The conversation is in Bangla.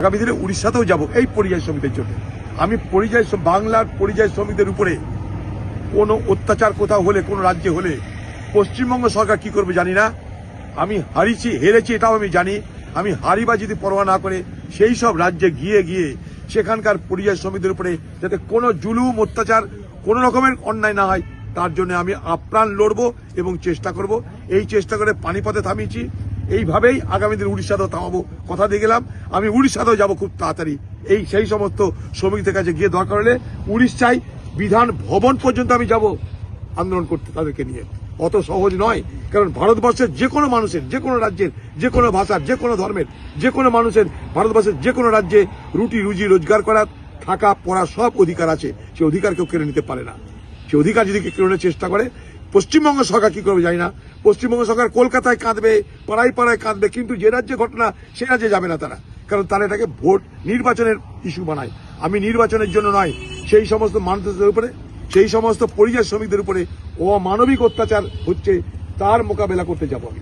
আগামী দিনে উড়িষ্যাতেও যাব এই পরিযায়ী শ্রমিকদের জন্য। আমি পরিযায়ী বাংলার পরিযায়ী শ্রমিকদের উপরে কোনো অত্যাচার কোথাও হলে, কোনো রাজ্যে হলে পশ্চিমবঙ্গ সরকার কি করবে জানি না। আমি হারিয়েছি, হেরেছি এটাও আমি জানি। আমি হারিবা যদি পরোয়া না করে, সেই সব রাজ্যে গিয়ে গিয়ে সেখানকার পরিযায়ী শ্রমিকদের উপরে যাতে কোনো জুলুম, অত্যাচার, কোনো রকমের অন্যায় না হয়, তার জন্য আমি আপ্রাণ লড়বো এবং চেষ্টা করব। এই চেষ্টা করে পানিপথে থামিয়েছি। এইভাবেই আগামী দিন উড়িষ্যাতেও থামাবো। কথা দিয়ে গেলাম, আমি উড়িষ্যাতেও যাব খুব তাড়াতাড়ি। এই সেই সমস্ত শ্রমিকদের কাছে গিয়ে দরকার হলে উড়িষ্যায় বিধান ভবন পর্যন্ত আমি যাব আন্দোলন করতে তাদেরকে নিয়ে। অত সহজ নয়, কারণ ভারতবর্ষের যে কোনো মানুষের, যে কোনো রাজ্যের, যে কোনো ভাষার, যে কোনো ধর্মের, যে কোনো মানুষের, ভারতবর্ষের যে কোনো রাজ্যে রুটি, রুজি, রোজগার করার, থাকা পড়া সব অধিকার আছে। সে অধিকার কেউ কেড়ে নিতে পারে না। সে অধিকার যদি কেউ কেড়ে চেষ্টা করে পশ্চিমবঙ্গ সরকার কি করবে জানি না পশ্চিমবঙ্গ সরকার কলকাতায় কাঁদবে, পাড়ায় পাড়ায় কাঁদবে, কিন্তু যে রাজ্যে ঘটনা, সে রাজ্যে যাবে না তারা। কারণ তারা এটাকে ভোট নির্বাচনের ইস্যু বানায়। আমি নির্বাচনের জন্য নয়, সেই সমস্ত মানুষদের উপরে, সেই সমস্ত পরিযায়ী শ্রমিকদের উপরে অমানবিক অত্যাচার হচ্ছে, তার মোকাবেলা করতে যাব আমি।